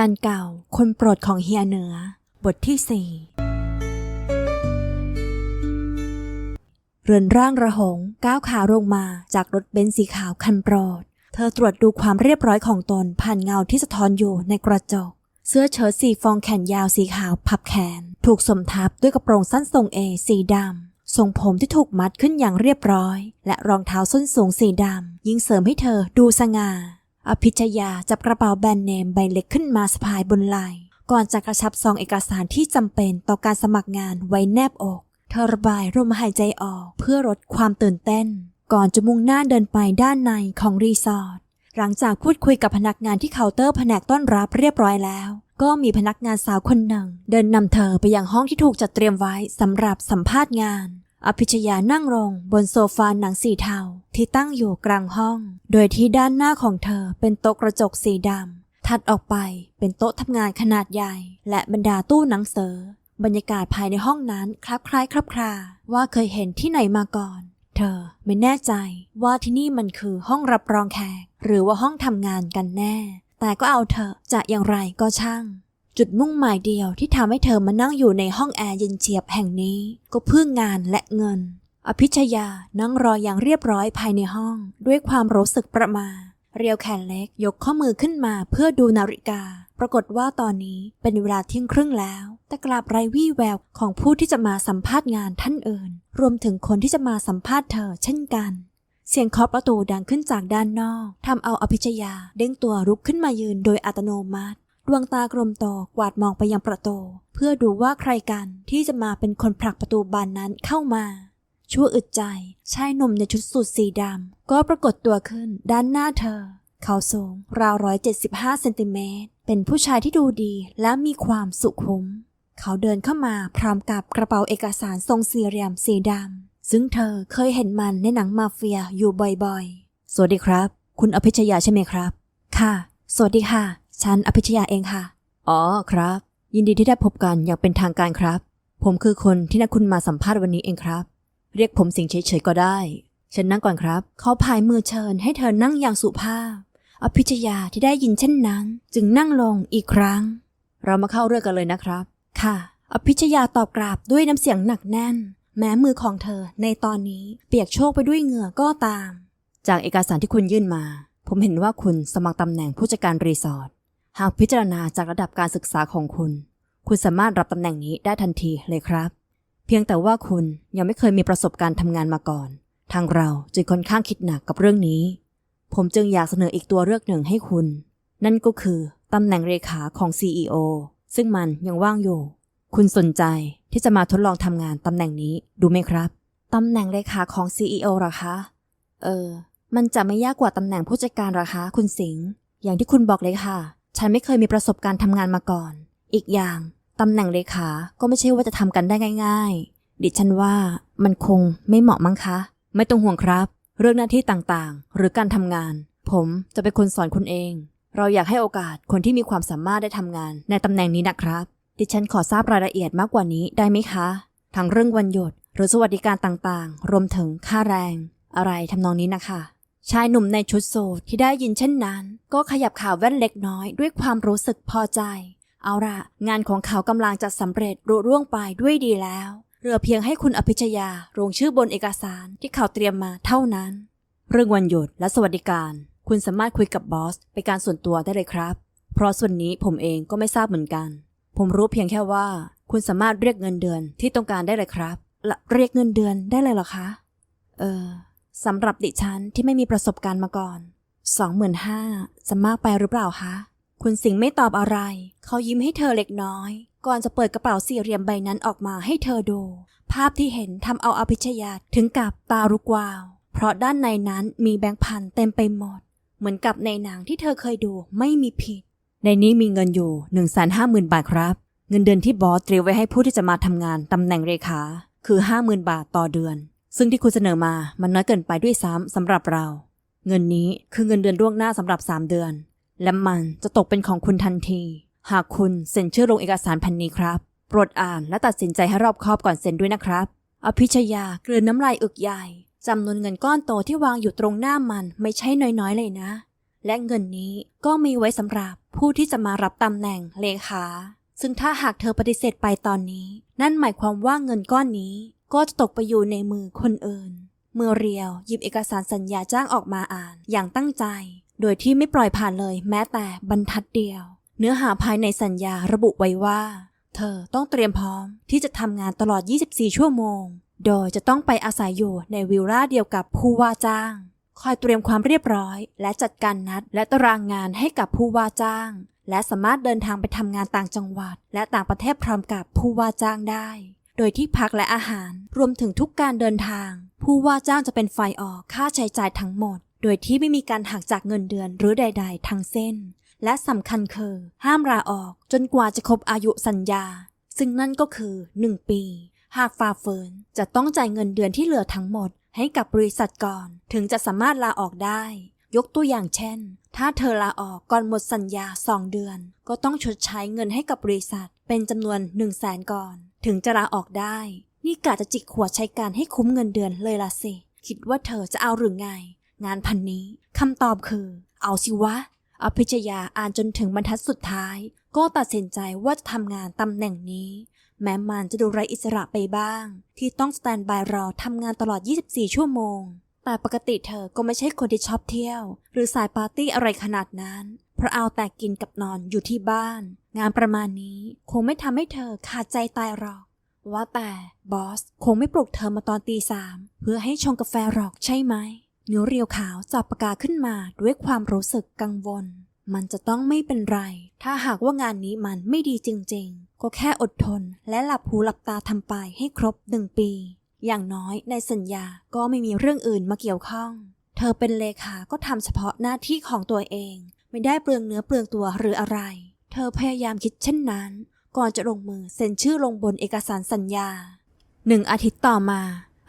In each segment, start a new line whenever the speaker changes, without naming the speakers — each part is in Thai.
แฟนเก่า คนโปรดของเฮียเหนือ บทที่สี่เรือนร่างระหงก้าวขาลงมาจากรถเบนซ์สีขาวคันโปรด เธอตรวจดูความเรียบร้อยของตนผ่านเงาที่สะท้อนอยู่ในกระจก เสื้อเชิ้ตสีฟองแขนยาวสีขาวพับแขน ถูกสมทับด้วยกระโปรงสั้นทรงเอสีดำทรงผมที่ถูกมัดขึ้นอย่างเรียบร้อย และรองเท้าส้นสูงสีดำยิ่งเสริมให้เธอดูสง่า อภิชยาจับกระเป๋าแบรนด์เนมใบเล็กขึ้นมาสะพายบนไหล่ก่อนจะกระชับซองเอกสารที่จำเป็นต่อการสมัครงานไว้แนบอก เธอระบายลมหายใจออกเพื่อลดความตื่นเต้น ก่อนจะมุ่งหน้าเดินไปด้านในของรีสอร์ทหลังจากพูดคุยกับพนักงานที่เคาน์เตอร์แผนกต้อนรับเรียบร้อยแล้ว ก็มีพนักงานสาวคนหนึ่ง เดินนำเธอไปยังห้องที่ถูกจัดเตรียมไว้สำหรับสัมภาษณ์งาน อภิชยานั่งลงบนโซฟาหนังสีเทาที่ตั้งอยู่กลางห้อง โดยที่ด้านหน้าของเธอเป็นโต๊ะกระจกสีดำถัดออกไปเป็นโต๊ะทำงานขนาดใหญ่ และบรรดาตู้หนังสือบรรยากาศภายในห้องนั้นคลับคล้ายคลับคลาว่าเคยเห็นที่ไหนมาก่อน เธอไม่แน่ใจว่าที่นี่มันคือห้องรับรองแขกหรือว่าห้องทำงานกันแน่ แต่ก็เอาเถอะจะอย่างไรก็ช่าง จุดมุ่งหมายเดียวที่ทำให้เธอมานั่งอยู่ในห้องแอร์เย็นเฉียบแห่งนี้ ก็เพื่องานและเงิน อภิชยานั่งรออย่างเรียบร้อยภายในห้อง ด้วยความรู้สึกประมา เรียวแขนเล็กยกข้อมือขึ้นมาเพื่อดูนาฬิกา ปรากฏว่าตอนนี้เป็นเวลาเที่ยงครึ่งแล้ว แต่กลับไร้วี่แววของผู้ที่จะมาสัมภาษณ์งานท่านอื่น รวมถึงคนที่จะมาสัมภาษณ์เธอเช่นกันเสียงเคาะประตูดังขึ้นจากด้านนอกทำเอาอภิชยาเด้งตัวลุกขึ้นมายืนโดยอัตโนมัติ ดวงตากลมโตกวาดมองไปยังประตู เพื่อดูว่าใครกันที่จะมาเป็นคนผลักประตูบานนั้นเข้ามา ชั่วอึดใจชายหนุ่มในชุดสูทสีดำก็ปรากฏตัวขึ้นด้านหน้าเธอ เขาสูงราวร้อยเจ็ดสิบห้าเซนติเมตรเป็นผู้ชายที่ดูดีและมีความสุขุม เขาเดินเข้ามาพร้อมกับกระเป๋าเอกสารทรงสี่เหลี่ยมสีดำซึ่งเธอเคยเห็นมันในหนังมาเฟียอยู่บ่อยๆ สวัสดีครับ คุณอภิชยาใช่ไหมครับ ค่ะ สวัสดีค่ะ ฉันอภิชยาเองค่ะ อ๋อครับ ยินดีที่ได้พบกันอย่างเป็นทางการครับ ผมคือคนที่นัดคุณมาสัมภาษณ์วันนี้เองครับ เรียกผมสิงเฉยๆก็ได้เชิญนั่งก่อนครับ เขาพายมือเชิญให้เธอนั่งอย่างสุภาพ อภิชยาที่ได้ยินเช่นนั้น จึงนั่งลงอีกครั้ง เรามาเข้าเรื่องกันเลยนะครับ ค่ะ อภิชยาตอบกราบด้วยน้ำเสียงหนักแน่น แม้มือของเธอในตอนนี้เปียกโชกไปด้วยเหงื่อก็ตาม จากเอกสารที่คุณยื่นมา ผมเห็นว่าคุณสมัครตำแหน่งผู้จัดการรีสอร์ท หากพิจารณาจากระดับการศึกษาของคุณ คุณสามารถรับตำแหน่งนี้ได้ทันทีเลยครับ เพียงแต่ว่าคุณยังไม่เคยมีประสบการณ์ทำงานมาก่อน ทางเราจึงค่อนข้างคิดหนักกับเรื่องนี้ ผมจึงอยากเสนออีกตัวเลือกหนึ่งให้คุณ นั่นก็คือตำแหน่งเลขาของ CEO ซึ่งมันยังว่างอยู่ คุณสนใจที่จะมาทดลองทำงานตำแหน่งนี้ดูไหมครับตำแหน่งเลขาของ CEO หรอคะ เออ มันจะไม่ยากกว่าตำแหน่งผู้จัดการหรอคะ คุณสิงห์อย่างที่คุณบอกเลยค่ะ ฉันไม่เคยมีประสบการณ์ทำงานมาก่อน อีกอย่างตำแหน่งเลขาก็ไม่ใช่ว่าจะทำกันได้ง่าย ๆ ดิฉันว่ามันคงไม่เหมาะมั้งคะ ไม่ต้องห่วงครับ เรื่องหน้าที่ต่างๆ หรือการทำงาน ผมจะเป็นคนสอนคุณเอง เราอยากให้โอกาสคนที่มีความสามารถได้ทำงานในตำแหน่งนี้นะครับ ดิฉันขอทราบรายละเอียดมากกว่านี้ได้ไหมคะ ทั้งเรื่องวันหยุดหรือสวัสดิการต่างๆ รวมถึงค่าแรง อะไรทำนองนี้นะคะ ชายหนุ่มในชุดสูทที่ได้ยินเช่นนั้น ก็ขยับขาแว่นเล็กน้อยด้วยความรู้สึกพอใจ เอาละงานของเขากำลังจะสำเร็จรุร่วงไปด้วยดีแล้วเหลือเพียงให้คุณอภิชยาลงชื่อบนเอกสารที่เขาเตรียมมาเท่านั้น เรื่องวันหยุดและสวัสดิการ คุณสามารถคุยกับบอสเป็นการส่วนตัวได้เลยครับ เพราะส่วนนี้ผมเองก็ไม่ทราบเหมือนกัน ผมรู้เพียงแค่ว่า คุณสามารถเรียกเงินเดือนที่ต้องการได้เลยครับและเรียกเงินเดือนได้เลยเหรอคะ เออ สำหรับดิฉันที่ไม่มีประสบการณ์มาก่อนสองหมื่นห้าจะมากไปหรือเปล่าคะ คุณสิงห์ไม่ตอบอะไร เขายิ้มให้เธอเล็กน้อย ก่อนจะเปิดกระเป๋าสี่เหลี่ยมใบนั้นออกมาให้เธอดู ภาพที่เห็นทำเอาอภิชยาถึงกับตาลุกวาว เพราะด้านในนั้นมีแบงค์พันเต็มไปหมด เหมือนกับในหนังที่เธอเคยดูไม่มีผิด ในนี้มีเงินอยู่1นึ่งแสนห้าหมื่นบาทครับ เงินเดือนที่บอสเตรียมไว้ให้ผู้ที่จะมาทำงานตำแหน่งเลขาคือห้าหมื่นบาทต่อเดือน ซึ่งที่คุณเสนอมามันน้อยเกินไปด้วยซ้ำสำหรับเรา เงินนี้คือเงินเดือนล่วงหน้าสำหรับ 3 เดือน และมันจะตกเป็นของคุณทันที หากคุณเซ็นชื่อลงเอกสารแผ่นนี้ครับ โปรดอ่านและตัดสินใจให้รอบคอบก่อนเซ็นด้วยนะครับ อภิชยาเกลืนน้ำลายอึกใหญ่จำนวนเงินก้อนโตที่วางอยู่ตรงหน้ามันไม่ใช่น้อยๆเลยนะ และเงินนี้ก็มีไว้สำหรับผู้ที่จะมารับตำแหน่งเลขา ซึ่งถ้าหากเธอปฏิเสธไปตอนนี้ นั่นหมายความว่าเงินก้อนนี้ ก็จะตกไปอยู่ในมือคนอื่น เมื่อเรียวหยิบเอกสารสัญญาจ้างออกมาอ่านอย่างตั้งใจ โดยที่ไม่ปล่อยผ่านเลยแม้แต่บรรทัดเดียว เนื้อหาภายในสัญญาระบุไว้ว่า เธอต้องเตรียมพร้อมที่จะทำงานตลอด 24 ชั่วโมง โดยจะต้องไปอาศัยอยู่ในวิลล่าเดียวกับผู้ว่าจ้าง คอยเตรียมความเรียบร้อย และจัดการนัด และตารางงานให้กับผู้ว่าจ้างและสามารถเดินทางไปทำงานต่างจังหวัด และต่างประเทศพร้อมกับผู้ว่าจ้างได้ โดยที่พักและอาหาร รวมถึงทุกการเดินทาง ผู้ว่าจ้างจะเป็นฝ่ายออกค่าใช้จ่ายทั้งหมด โดยที่ไม่มีการหักจากเงินเดือนหรือใด ๆ ทั้งสิ้น และสำคัญคือ ห้ามลาออก จนกว่าจะครบอายุสัญญา ซึ่งนั่นก็คือ 1 ปี หากฝ่าฝืนจะต้องจ่ายเงินเดือนที่เหลือทั้งหมด ให้กับบริษัทก่อน ถึงจะสามารถลาออกได้ ยกตัวอย่างเช่น ถ้าเธอลาออกก่อนหมดสัญญา 2 เดือน ก็ต้องชดใช้เงินให้กับบริษัทเป็นจำนวน 1 0 0 0 0แสนก่อน ถึงจะลาออกได้ นี่กะจะจิกหัวใช้การให้คุ้มเงินเดือนเลยละสิ คิดว่าเธอจะเอาหรือไง งานพันนี้คำตอบคือ เอาสิวะ อภิชยาอ่านจนถึงบรรทัดสุดท้าย ก็ตัดสินใจว่าจะทำงานตำแหน่งนี้ แม้มันจะดูไรอิสระไปบ้าง ที่ต้องสแตนบายรอทำงานตลอด 24 ชั่วโมงแต่ปกติเธอก็ไม่ใช่คนที่ชอบเที่ยว หรือสายปาร์ตี้อะไรขนาดนั้น เพราะเอาแต่กินกับนอนอยู่ที่บ้าน งานประมาณนี้คงไม่ทำให้เธอขาดใจตายหรอก ว่าแต่บอสคงไม่ปลุกเธอมาตอนตีสามเพื่อให้ชงกาแฟหรอกใช่ไหมนิ้วเรียวขาวจับปากกาขึ้นมาด้วยความรู้สึกกังวล มันจะต้องไม่เป็นไร ถ้าหากว่างานนี้มันไม่ดีจริง ๆ ก็แค่อดทนและหลับหูหลับตาทำไปให้ครบหนึ่งปี อย่างน้อยในสัญญาก็ไม่มีเรื่องอื่นมาเกี่ยวข้อง เธอเป็นเลขาก็ทำเฉพาะหน้าที่ของตัวเอง ไม่ได้เปลืองเนื้อเปลืองตัวหรืออะไร เธอพยายามคิดเช่นนั้น ก่อนจะลงมือเซ็นชื่อลงบนเอกสารสัญญาหนึ่งอาทิตย์ต่อมา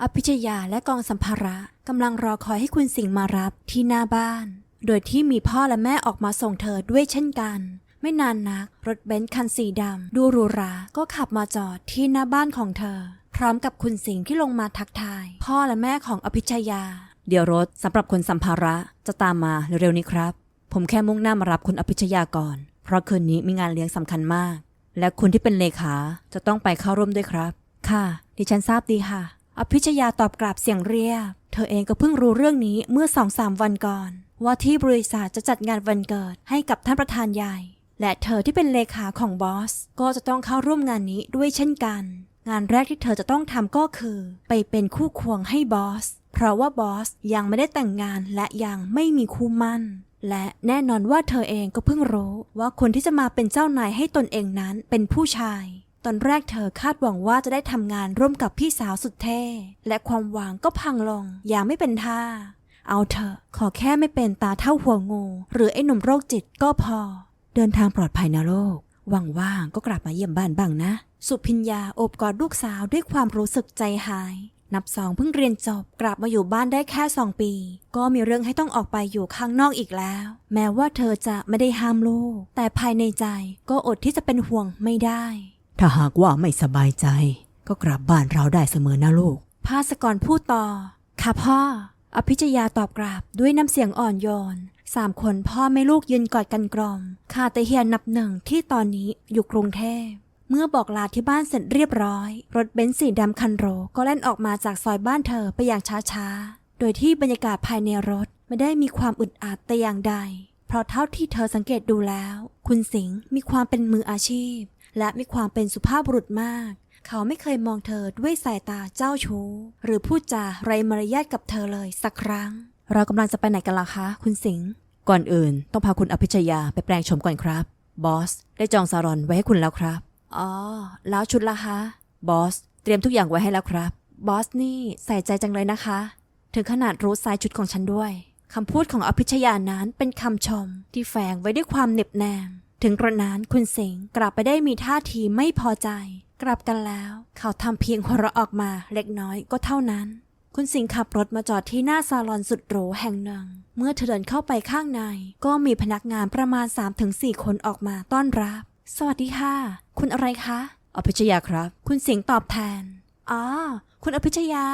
อภิชยาและกองสัมภาระกำลังรอคอยให้คุณสิงห์มารับที่หน้าบ้าน โดยที่มีพ่อและแม่ออกมาส่งเธอด้วยเช่นกัน ไม่นานนัก รถเบนซ์คันสีดำดูหรูหราก็ขับมาจอดที่หน้าบ้านของเธอ พร้อมกับคุณสิงห์ที่ลงมาทักทาย พ่อและแม่ของอภิชยา เดี๋ยวรถสำหรับคนสัมภาระจะตามมาเร็วๆนี้ครับ ผมแค่มุ่งหน้ามารับคุณอภิชยาก่อน เพราะคืนนี้มีงานเลี้ยงสำคัญมาก และคุณที่เป็นเลขาจะต้องไปเข้าร่วมด้วยครับ ค่ะ ดิฉันทราบดีค่ะ อภิชยาตอบกราบเสียงเรียบ เธอเองก็เพิ่งรู้เรื่องนี้เมื่อสองสามวันก่อน ว่าที่บริษัทจะจัดงานวันเกิดให้กับท่านประธานใหญ่ และเธอที่เป็นเลขาของบอสก็จะต้องเข้าร่วมงานนี้ด้วยเช่นกัน งานแรกที่เธอจะต้องทำก็คือ ไปเป็นคู่ควงให้บอสเพราะว่าบอสยังไม่ได้แต่งงานและยังไม่มีคู่มั่น และแน่นอนว่าเธอเองก็เพิ่งรู้ว่าคนที่จะมาเป็นเจ้านายให้ตนเองนั้นเป็นผู้ชาย ตอนแรกเธอคาดหวังว่าจะได้ทำงานร่วมกับพี่สาวสุดเท่ และความหวังก็พังลงอย่างไม่เป็นท่า เอาเถอะ ขอแค่ไม่เป็นตาเท่าหัวงู หรือไอ้หนุ่มโรคจิตก็พอ เดินทางปลอดภัยนะโลกว่างๆก็กลับมาเยี่ยมบ้านบ้างนะ สุพิญญาโอบกอดลูกสาวด้วยความรู้สึกใจหาย นับสองเพิ่งเรียนจบกลับมาอยู่บ้านได้แค่สองปี ก็มีเรื่องให้ต้องออกไปอยู่ข้างนอกอีกแล้ว แม้ว่าเธอจะไม่ได้ห้ามลูก แต่ภายในใจก็อดที่จะเป็นห่วงไม่ได้
ถ้าหากว่าไม่สบายใจ ก็กลับบ้านเราได้เสมอนะลูก
ภาสกรพูดต่อ ค่ะพ่อ อภิชยาตอบกราบด้วยน้ำเสียงอ่อนโยนสามคนพ่อแม่ลูกยืนกอดกันกลอมขาดแต่เฮียนับหนึ่งที่ตอนนี้อยู่กรุงเทพ เมื่อบอกลาที่บ้านเสร็จเรียบร้อย รถเบนซ์สีดำคันโรก็แล่นออกมาจากซอยบ้านเธอไปอย่างช้าๆ โดยที่บรรยากาศภายในรถไม่ได้มีความอึดอัดแต่อย่างใด เพราะเท่าที่เธอสังเกตดูแล้ว คุณสิงห์มีความเป็นมืออาชีพ และมีความเป็นสุภาพบุรุษมาก เขาไม่เคยมองเธอด้วยสายตาเจ้าชู้ หรือพูดจาไรมารยาทกับเธอเลยสักครั้ง เรากำลังจะไปไหนกันล่ะคะ คุณสิงห์
ก่อนอื่นต้องพาคุณอภิชยาไปแปลงโฉมก่อนครับบอส ได้จองซาลอนไว้ให้คุณแล้วครับ
อ๋อ แล้วชุดล่ะคะ
บอส เตรียมทุกอย่างไว้ให้แล้วครับ
บอสนี่ใส่ใจจังเลยนะคะ ถึงขนาดรู้ไซส์ชุดของฉันด้วยคำพูดของอภิชยานั้นเป็นคำชม ที่แฝงไว้ด้วยความเหน็บแนม ถึงกระนั้นคุณสิงห์กลับไปได้มีท่าทีไม่พอใจ กลับกันแล้ว เขาทำเพียงหัวเราะออกมาเล็กน้อยก็เท่านั้น คุณสิงห์ขับรถมาจอดที่หน้าซาลอนสุดหรูแห่งหนึ่ง เมื่อเธอเดินเข้าไปข้างใน ก็มีพนักงานประมาณ 3-4 คนออกมาต้อนรับ สวัสดีค่ะ คุณอะไรคะ
อภิชยาครับ
คุณสิงห์ตอบแทน อ๋อ คุณอภิชยา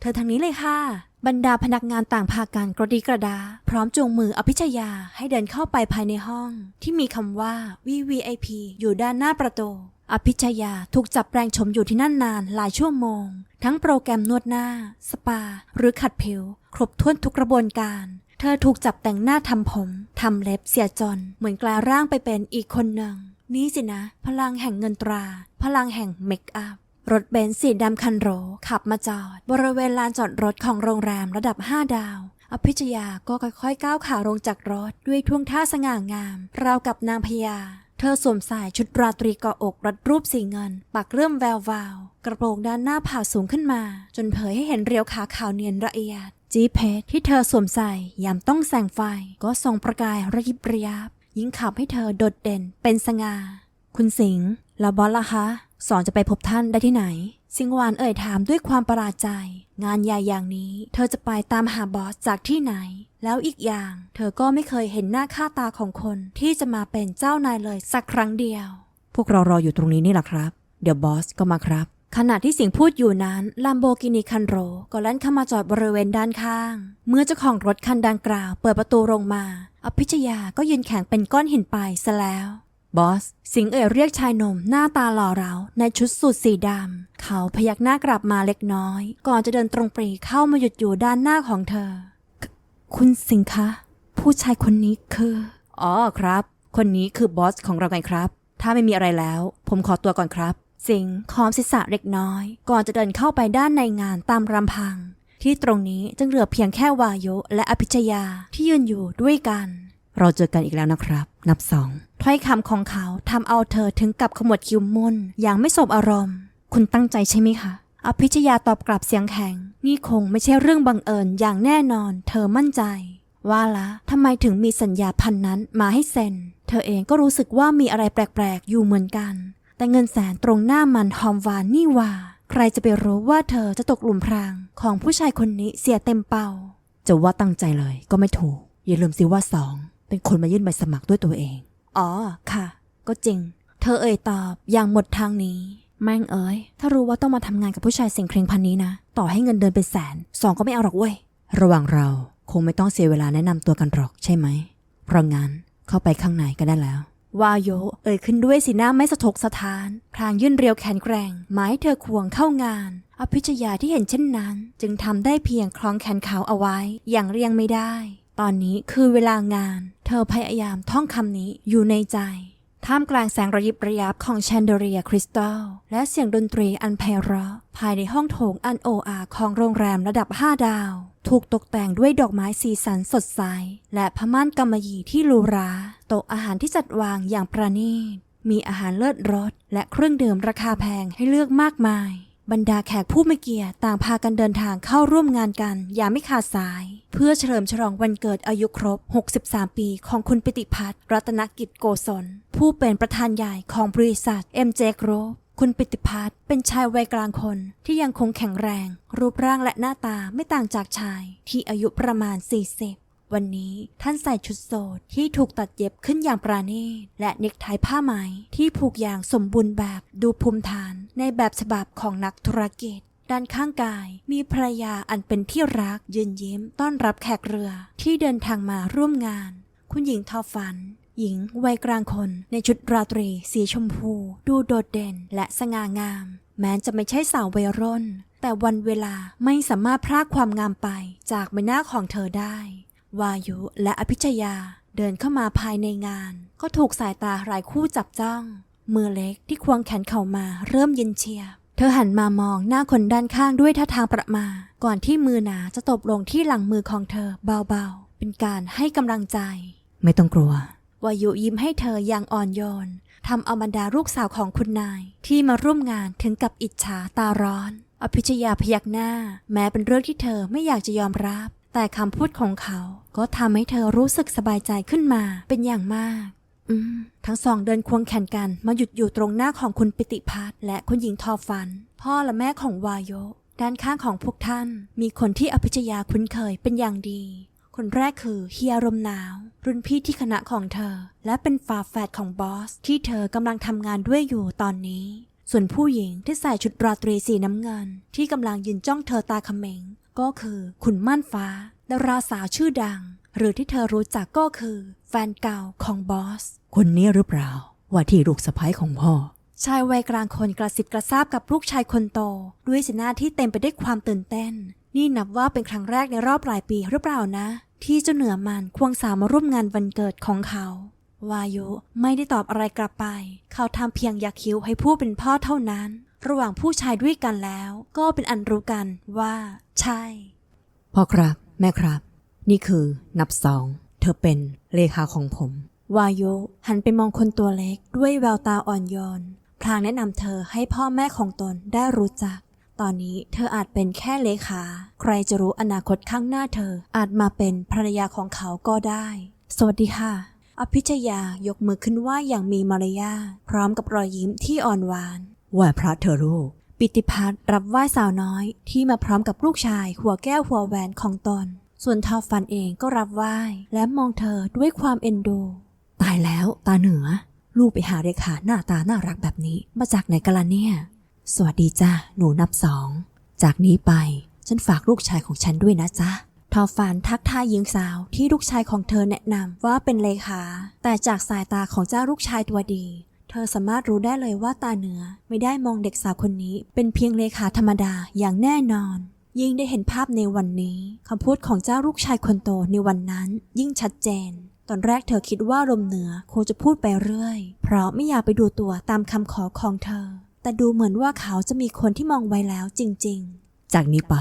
เธอทางนี้เลยค่ะ บรรดาพนักงานต่างพากันกระดีกระดา พร้อมจูงมืออภิชยาให้เดินเข้าไปภายในห้อง ที่มีคำว่า VVIP อยู่ด้านหน้าประตู อภิชยาถูกจับแปลงชมอยู่ที่นั่นนานหลายชั่วโมง ทั้งโปรแกรมนวดหน้า สปา หรือขัดผิว ครบถ้วนทุกกระบวนการเธอถูกจับแต่งหน้าทำผม ทำเล็บเสียจน เหมือนกลายร่างไปเป็นอีกคนหนึ่ง นี่สินะ พลังแห่งเงินตรา พลังแห่งเมคอัพรถเบนซ์สีดำคันโหรขับมาจอด บริเวณลานจอดรถของโรงแรมระดับ 5 ดาว อภิชยาก็ค่อยๆก้าวขาลงจากรถ ด้วยท่วงท่าสง่างาม ราวกับนางพญาเธอสวมใส่ชุดราตรีเกาะอกรัดรูปสีเงินปักเริ่มแวววาว กระโปรงด้านหน้าผ่าสูงขึ้นมา จนเผยให้เห็นเรียวขาขาวเนียนละเอียด จีเพชที่เธอสวมใส่ยามต้องแสงไฟ ก็ส่องประกายระยิบระยับ ยิ่งขับให้เธอโดดเด่นเป็นสง่า คุณสิงห์แล้วบอสล่ะคะ สอนจะไปพบท่านได้ที่ไหน สิงหวานเอ่ยถามด้วยความประหลาดใจ งานใหญ่อย่างนี้ เธอจะไปตามหาบอสจากที่ไหน แล้วอีกอย่าง เธอก็ไม่เคยเห็นหน้าค่าตาของคนที่จะมาเป็นเจ้านายเลยสักครั้งเดียว
พวกเรารออยู่ตรงนี้นี่แหละครับ เดี๋ยวบอสก็มาครับ
ขณะที่สิงห์พูดอยู่นั้นลัมโบกินีคันโรก็แล่นเข้ามาจอดบริเวณด้านข้าง เมื่อเจ้าของรถคันดังกล่าวเปิดประตูลงมา อภิชยาก็ยืนแข็งเป็นก้อนหินไปซะแล้ว
บอส
สิงห์เอ่ยเรียกชายหนุ่มหน้าตาหล่อเหลาในชุดสูทสีดำ เขาพยักหน้ากลับมาเล็กน้อย ก่อนจะเดินตรงปรีเข้ามาหยุดอยู่ด้านหน้าของเธอคคุณสิงห์คะ ผู้ชายคนนี้คือ
อ๋อครับ คนนี้คือบอสของเราไงครับ ถ้าไม่มีอะไรแล้ว ผมขอตัวก่อนครับ
สิงห์คอมศีรษะเล็กน้อย ก่อนจะเดินเข้าไปด้านในงานตามรำพัง ที่ตรงนี้จึงเหลือเพียงแค่วายุและอภิชยาที่ยืนอยู่ด้วยกัน
เราเจอกันอีกแล้วนะครับ นับสอง
ถ้อยคำของเขาทำเอาเธอถึงกับขมวดคิ้วมุนอย่างไม่สบอารมณ์ คุณตั้งใจใช่ไหมคะอภิชยาตอบกลับเสียงแข็ง นี่คงไม่ใช่เรื่องบังเอิญอย่างแน่นอน เธอมั่นใจ ว่าละทำไมถึงมีสัญญาพันนั้นมาให้เซ็น เธอเองก็รู้สึกว่ามีอะไรแปลกๆ อยู่เหมือนกัน แต่เงินแสนตรงหน้ามันหอมหวานนี่ว่า ใครจะไปรู้ว่าเธอจะตกหลุมพรางของผู้ชายคนนี้เสียเต็มเป่า
จะว่าตั้งใจเลยก็ไม่ถูก อย่าลืมสิว่าสอง เป็นคนมายื่นใบสมัครด้วยตัวเอง
อ๋อค่ะ ก็จริง เธอเอ่ยตอบอย่างหมดทางนี้ แม่งเอ๋ยถ้ารู้ว่าต้องมาทำงานกับผู้ชายเสียงเคร่งพันนี้นะ ต่อให้เงินเดือนเป็นแสนสองก็ไม่เอาหรอกเว้ย
ระหว่างเราคงไม่ต้องเสียเวลาแนะนำตัวกันหรอกใช่ไหมเพราะงั้นเข้าไปข้างในก็ได้แล้ว
วาโยเอ่ยขึ้นด้วยสีหน้าไม่สะทกสะท้าน พลางยื่นเรียวแขนแกร่งหมายเธอควงเข้างาน อภิชยาที่เห็นเช่นนั้น จึงทำได้เพียงคล้องแขนขาวเอาไว้ อย่างเรียงไม่ได้ ตอนนี้คือเวลางาน เธอพยายามท่องคำนี้อยู่ในใจ ท่ามกลางแสงระยิบระยับของแชนเดเรียคริสตัลและเสียงดนตรีอันไพเราะ ภายในห้องโถงอันโออาของโรงแรมระดับ 5 ดาว ถูกตกแต่งด้วยดอกไม้สีสันสดใส และผ้าม่านกำมะหยี่ที่รูรา โต๊ะอาหารที่จัดวางอย่างประณีต มีอาหารเลิศรสและเครื่องดื่มราคาแพงให้เลือกมากมาย บรรดาแขกผู้มีเกียรติต่างพากันเดินทางเข้าร่วมงานกันอย่างไม่ขาดสาย เพื่อเฉลิมฉลองวันเกิดอายุครบ 63 ปีของคุณปิติพัฒน์รัตนกิจโกศล ผู้เป็นประธานใหญ่ของบริษัท MJ Group คุณปิติพัฒน์เป็นชายวัยกลางคนที่ยังคงแข็งแรง รูปร่างและหน้าตาไม่ต่างจากชายที่อายุประมาณ 40 วันนี้ท่านใส่ชุดโสดที่ถูกตัดเย็บขึ้นอย่างปราณีตและเนกไทผ้าไหมที่ผูกอย่างสมบูรณ์แบบดูภูมิฐานในแบบฉบับของนักธุรกิจด้านข้างกายมีภรรยาอันเป็นที่รักยืนยิ้มต้อนรับแขกเรือที่เดินทางมาร่วมงาน คุณหญิงทอฝัน หญิงวัยกลางคนในชุดราตรีสีชมพู ดูโดดเด่นและสง่างาม แม้จะไม่ใช่สาววัยรุ่น แต่วันเวลาไม่สามารถพรากความงามไปจากใบหน้าของเธอได้ วายุและอภิชยาเดินเข้ามาภายในงาน ก็ถูกสายตาหลายคู่จับจ้อง มือเล็กที่ควงแขนเข่ามาเริ่มเย็นเชียบ เธอหันมามองหน้าคนด้านข้างด้วยท่าทางประหมา ก่อนที่มือหนาจะตบลงที่หลังมือของเธอเบาๆ เป็นการให้กำลังใจ
ไม่ต้องกลัว
วายุยิ้มให้เธออย่างอ่อนโยนทำเอาบรรดาลูกสาวของคุณนาย ที่มาร่วมงานถึงกับอิจฉาตาร้อน อภิชยาพยักหน้า แม้เป็นเรื่องที่เธอไม่อยากจะยอมรับ แต่คำพูดของเขาก็ทำให้เธอรู้สึกสบายใจขึ้นมาเป็นอย่างมาก อืม ทั้งสองเดินควงแขนกันมาหยุดอยู่ตรงหน้าของคุณปิติพัฒน์และคุณหญิงทอฟัน พ่อและแม่ของวายโย ด้านข้างของพวกท่าน มีคนที่อภิชยาคุ้นเคยเป็นอย่างดี คนแรกคือเฮียรมหนาว รุ่นพี่ที่คณะของเธอ และเป็นฝาแฝดของบอส ที่เธอกำลังทำงานด้วยอยู่ตอนนี้ ส่วนผู้หญิงที่ใส่ชุดราตรีสีน้ำเงิน ที่กำลังยืนจ้องเธอตาเขม็ง ก็คือคุณม่านฟ้าดาราสาวชื่อดัง หรือที่เธอรู้จักก็คือ แฟนเก่าของบอส
คนนี้หรือเปล่า ว่าที่ลูกสะพ้ยของพ่อ
ชายวัยกลางคนกระซิบกระซาบกับลูกชายคนโต ด้วยสีหน้าที่เต็มไปด้วยความตื่นเต้น นี่นับว่าเป็นครั้งแรกในรอบหลายปีหรือเปล่านะ ที่เจ้าเหนือมันควงสาวมาร่วมงานวันเกิดของเขาวายุไม่ได้ตอบอะไรกลับไป เขาทำเพียงยักคิ้วให้ผู้เป็นพ่อเท่านั้น ระหว่างผู้ชายด้วยกันแล้ว ก็เป็นอันรู้กันว่า ใช่
พ่อครับ แม่ครับ นี่คือนับสอง เธอเป็นเลขาของผม
วายุหันไปมองคนตัวเล็กด้วยแววตาอ่อนโยน พลางแนะนำเธอให้พ่อแม่ของตนได้รู้จัก ตอนนี้เธออาจเป็นแค่เลขา ใครจะรู้อนาคตข้างหน้าเธออาจมาเป็นภรรยาของเขาก็ได้ สวัสดีค่ะอภิชยายกมือขึ้นไหว่าอย่างมีมารยาทพร้อมกับรอยยิ้มที่อ่อนหวาน
ไห ว่าพระเธอลูก
ปิติพัฒน์รับไหว้สาวน้อยที่มาพร้อมกับลูกชายหัวแก้วหัวแหวนของตน ส่วนทอฟันเองก็รับไหว้และมองเธอด้วยความเอ็นดู
ตายแล้วตาเหนือ ลูกไปหาเรขาหน้าตาน่ารักแบบนี้มาจากไหนกันล่ะเนี่ย สวัสดีจ้าหนูนับสอง จากนี้ไปฉันฝากลูกชายของฉันด้วยนะจ๊ะ
ทอฟันทักทายหญิงสาวที่ลูกชายของเธอแนะนำว่าเป็นเลขา แต่จากสายตาของเจ้าลูกชายตัวดี ธอสามารถรู้ได้เลยว่าตาเหนือไม่ได้มองเด็กสาวคนนี้ เป็นเพียงเลขาธรรมดาอย่างแน่นอน ยิ่งได้เห็นภาพในวันนี้คำพูดของเจ้าลูกชายคนโตในวันนั้น ยิ่งชัดเจน ตอนแรกเธอคิดว่าลมเหนือคงจะพูดไปเรื่อย เพราะไม่อยากไปดูตัวตามคำขอของเธอ แต่ดูเหมือนว่าเขาจะมีคนที่มองไว้แล้วจริง ๆ
จากนี้ไป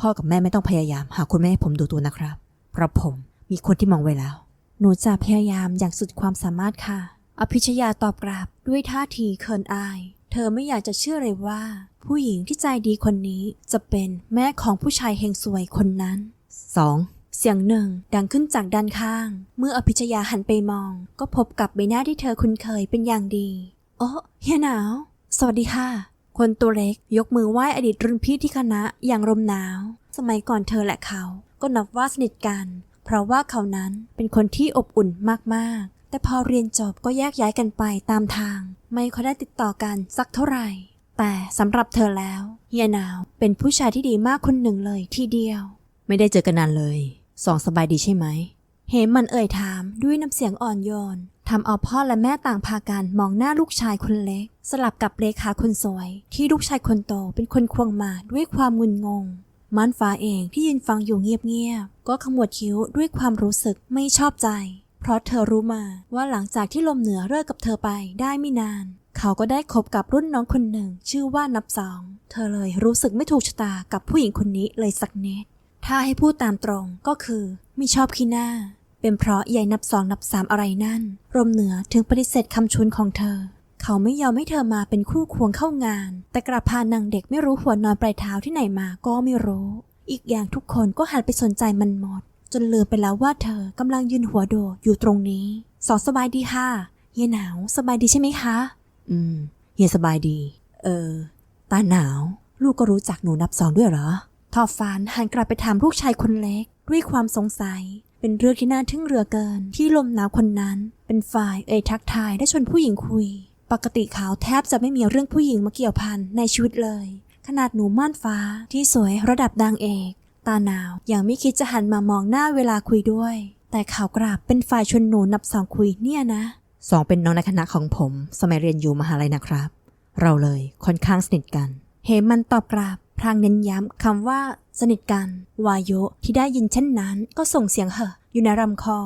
พ่อกับแม่ไม่ต้องพยายาม หาคนแม่ให้ผมดูตัวนะครับ เพราะผมมีคนที่มองไว้แล้ว
หนูจะพยายามอย่างสุดความสามารถค่ะ อภิชยาตอบกลับด้วยท่าทีเขินอาย เธอไม่อยากจะเชื่อเลยว่า ผู้หญิงที่ใจดีคนนี้จะเป็นแม่ของผู้ชายเฮงสวยคนนั้น
2.
เสียงหนึ่งดังขึ้นจากด้านข้าง เมื่ออภิชยาหันไปมอง ก็พบกับใบหน้าที่เธอคุ้นเคยเป็นอย่างดี โอ้เฮียหนาว สวัสดีค่ะ คนตัวเล็กยกมือไหว้อดีตรุ่นพี่ที่คณะอย่างรมหนาว สมัยก่อนเธอและเขา ก็นับว่าสนิทกัน เพราะว่าเขานั้นเป็นคนที่อบอุ่นมากๆ แต่พอเรียนจบก็แยกย้ายกันไปตามทาง ไม่ค่อยได้ติดต่อกันสักเท่าไหร่ แต่สำหรับเธอแล้วเฮียหนาวเป็นผู้ชายที่ดีมากคนหนึ่งเลยทีเดียว
ไม่ได้เจอกันนานเลย สองสบายดีใช่ไหม
เหมมันเอ่ยถามด้วยน้ำเสียงอ่อนโยนทำเอาพ่อและแม่ต่างพากันมองหน้าลูกชายคนเล็ก สลับกับเลขาคนสวย ที่ลูกชายคนโตเป็นคนควงมาด้วยความงุนงงมันฟ้าเองที่ยืนฟังอยู่เงียบๆก็ขมวดคิ้วด้วยความรู้สึกไม่ชอบใจ เพราะเธอรู้มาว่าหลังจากที่ลมเหนือเลิกกับเธอไปได้ไม่นาน เขาก็ได้คบกับรุ่นน้องคนหนึ่ง ชื่อว่านับสอง เธอเลยรู้สึกไม่ถูกชะตากับผู้หญิงคนนี้เลยสักนิด ถ้าให้พูดตามตรงก็คือไม่ชอบขี้หน้า เป็นเพราะยายนับสองนับสามอะไรนั่นรมเหนือถึงปฏิเสธคำชวนของเธอ เขาไม่ยอมให้เธอมาเป็นคู่ควงเข้างาน แต่กลับพานางเด็กไม่รู้หัวนอนปลายเท้าที่ไหนมาก็ไม่รู้ อีกอย่างทุกคนก็หันไปสนใจมันหมด จนลืมไปแล้วว่าเธอกำลังยืนหัวโดดอยู่ตรงนี้ สองสบายดีค่ะ เฮียหนาวสบายดีใช่ไหมคะ
อืม เฮียสบายดี เออ ตาหนาว ลูกก็รู้จักหนูนับสองด้วยเหรอ
ทอฟานหันกลับไปถามลูกชายคนเล็ก ด้วยความสงสัย เป็นเรื่องที่น่าทึ่งเรือเกิน ที่ลมหนาวคนนั้น เป็นฝ่ายเอ่ยทักทายและชวนผู้หญิงคุย ปกติเขาแทบจะไม่มีเรื่องผู้หญิงมาเกี่ยวพันในชีวิตเลย ขนาดหนูม่านฟ้าที่สวยระดับนางเอก ตาหนาวยังไม่คิดจะหันมามองหน้าเวลาคุยด้วย แต่เขากลับเป็นฝ่ายชวนหนูนับสองคุยเนี่ยนะ
สองเป็นน้องในคณะของผม สมัยเรียนอยู่มหาลัยนะครับ เราเลยค่อนข้างสนิทกัน
เหมันตอบกลับพลางเน้นย้ำคำว่า สนิทกัน วายุที่ได้ยินเช่นนั้น ก็ส่งเสียงเห่ออยู่ในลำคอ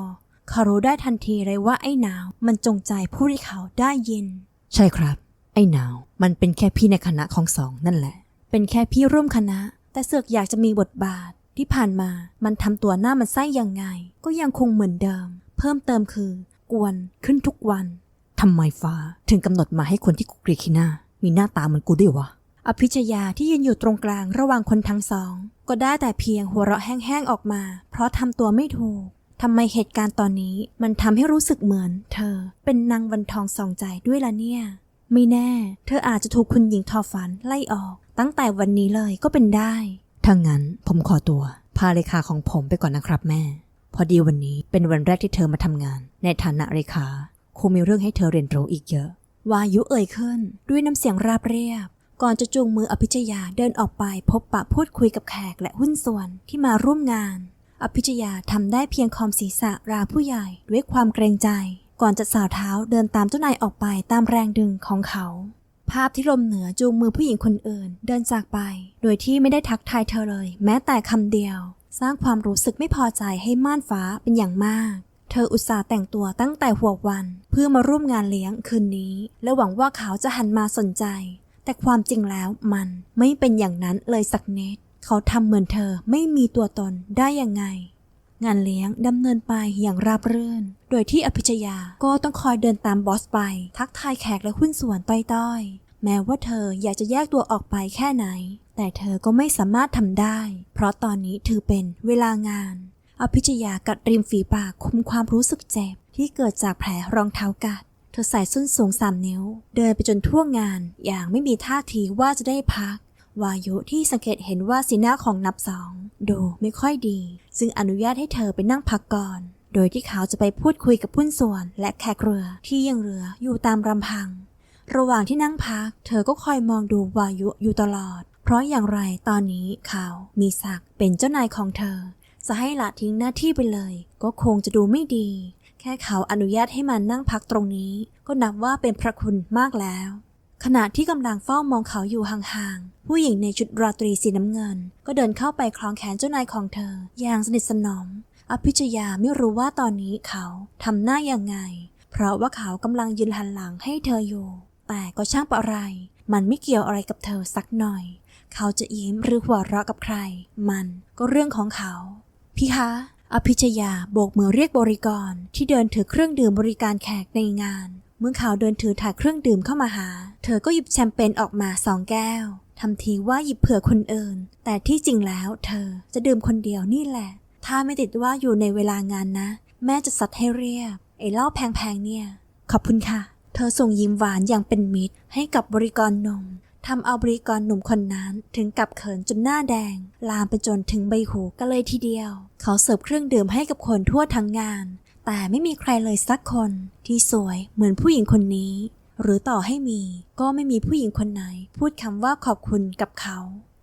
เขารู้ได้ทันทีเลยว่าไอ้หนาว มันจงใจพูดให้เขาได้ยิน
ใช่ครับ ไอ้หนาว มันเป็นแค่พี่ในคณะของสองนั่นแหละ
เป็นแค่พี่ร่วมคณะ แต่เสือกอยากจะมีบทบาท ที่ผ่านมามันทำตัวหน้ามันไส้ยังไง ก็ยังคงเหมือนเดิม เพิ่มเติมคือ กวนขึ้นทุกวัน
ทำไมฟ้าถึงกำหนดมาให้คนที่กูเกลียดขี้หน้า มีหน้าตาเหมือนกูด้วยวะ
อภิชยาที่ยืนอยู่ตรงกลางระหว่างคนทั้งสอง ก็ได้แต่เพียงหัวเราะแห้งๆออกมา เพราะทำตัวไม่ถูกทำไมเหตุการณ์ตอนนี้มันทำให้รู้สึกเหมือน เธอเป็นนางวันทองสองใจด้วยล่ะเนี่ย ไม่แน่ เธออาจจะถูกคุณหญิงทอฝันไล่ออก ตั้งแต่วันนี้เลยก็เป็นได้
ถ้างั้นผมขอตัว พาเลขาของผมไปก่อนนะครับแม่ พอดีวันนี้เป็นวันแรกที่เธอมาทำงาน ในฐานะเลขาคงมีเรื่องให้เธอเรียนรู้อีกเยอะ
วายุเอ่ยขึ้น ด้วยน้ำเสียงราบเรียบ ก่อนจะจูงมืออภิชยาเดินออกไปพบปะพูดคุยกับแขกและหุ้นส่วนที่มาร่วมงาน อภิชยาทำได้เพียงคอมศีรษะราผู้ใหญ่ด้วยความเกรงใจ ก่อนจะสาวเท้าเดินตามเจ้านายออกไปตามแรงดึงของเขา ภาพที่ลมเหนือจูงมือผู้หญิงคนอื่น เดินจากไป โดยที่ไม่ได้ทักทายเธอเลย แม้แต่คำเดียว สร้างความรู้สึกไม่พอใจให้ม่านฟ้าเป็นอย่างมาก เธออุตส่าห์แต่งตัวตั้งแต่หัววัน เพื่อมาร่วมงานเลี้ยงคืนนี้ และหวังว่าเขาจะหันมาสนใจ แต่ความจริงแล้วมันไม่เป็นอย่างนั้นเลยสักนิดเขาทำเหมือนเธอไม่มีตัวตนได้ยังไง งานเลี้ยงดำเนินไปอย่างราบรื่น โดยที่อภิชยาก็ต้องคอยเดินตามบอสไป ทักทายแขกและหุ้นส่วนต้อย แม้ว่าเธออยากจะแยกตัวออกไปแค่ไหน แต่เธอก็ไม่สามารถทำได้ เพราะตอนนี้ถือเป็นเวลางาน อภิชยากัดริมฝีปากคุมความรู้สึกเจ็บ ที่เกิดจากแผลรองเท้ากัด เธอใส่ส้นสูงสามนิ้ว เดินไปจนทั่วงานอย่างไม่มีท่าทีว่าจะได้พัก วายุที่สังเกตเห็นว่าสีหน้าของนับสองดูไม่ค่อยดี ซึ่งอนุญาตให้เธอไปนั่งพักก่อน โดยที่เขาจะไปพูดคุยกับผู้นส่วนและแขกเรือที่ยังเหลืออยู่ตามรำพัง ระหว่างที่นั่งพัก เธอก็คอยมองดูวายุอยู่ตลอด เพราะอย่างไรตอนนี้เขามีศักดิ์เป็นเจ้านายของเธอ จะให้ละทิ้งหน้าที่ไปเลย ก็คงจะดูไม่ดี แค่เขาอนุญาตให้มันนั่งพักตรงนี้ ก็นับว่าเป็นพระคุณมากแล้ว ขณะที่กำลังเฝ้ามองเขาอยู่ห่างๆ ผู้หญิงในชุดราตรีสีน้ำเงิน ก็เดินเข้าไปคล้องแขนเจ้านายของเธอ อย่างสนิทสนม อภิชยาไม่รู้ว่าตอนนี้เขาทำหน้ายังไง เพราะว่าเขากำลังยืนหันหลังให้เธออยู่ แต่ก็ช่างปะอะไร มันไม่เกี่ยวอะไรกับเธอสักหน่อย เขาจะยิ้มหรือหัวเราะกับใคร มันก็เรื่องของเขา พี่คะ อภิชยาโบกมือเรียกบริกรที่เดินถือเครื่องดื่มบริการแขกในงาน เมื่อเขาเดินถือถาดเครื่องดื่มเข้ามาหา เธอก็หยิบแชมเปญออกมาสองแก้วทำทีว่าหยิบเผื่อคนอื่น แต่ที่จริงแล้วเธอจะดื่มคนเดียวนี่แหละ ถ้าไม่ติดว่าอยู่ในเวลางานนะ แม่จะซัดให้เรียบไอ้เหล้าแพงๆเนี่ย ขอบคุณค่ะ เธอส่งยิ้มหวานอย่างเป็นมิตร ให้กับบริกรหนุ่มทำเอาบริกรหนุ่มคนนั้นถึงกับเขินจนหน้าแดง ลามไปจนถึงใบหูกันเลยทีเดียว เขาเสิร์ฟเครื่องดื่มให้กับคนทั่วทั้งงาน แต่ไม่มีใครเลยสักคนที่สวยเหมือนผู้หญิงคนนี้ หรือต่อให้มีก็ไม่มีผู้หญิงคนไหน พูดคำว่าขอบคุณกับเขา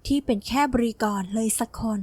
ที่เป็นแค่บริกรเลยสักคน